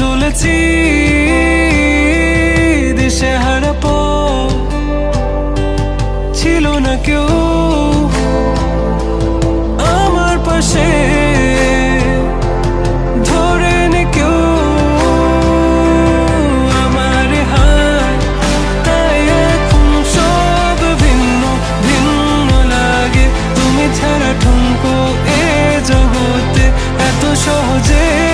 চলেছি দেশে হারাপ ছিল না কেউ। আমার পাশে ছাড়া ঠুমকো এ সহজে।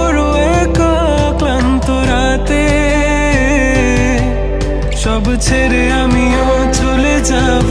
ছেড়ে আমিও চলে যাব।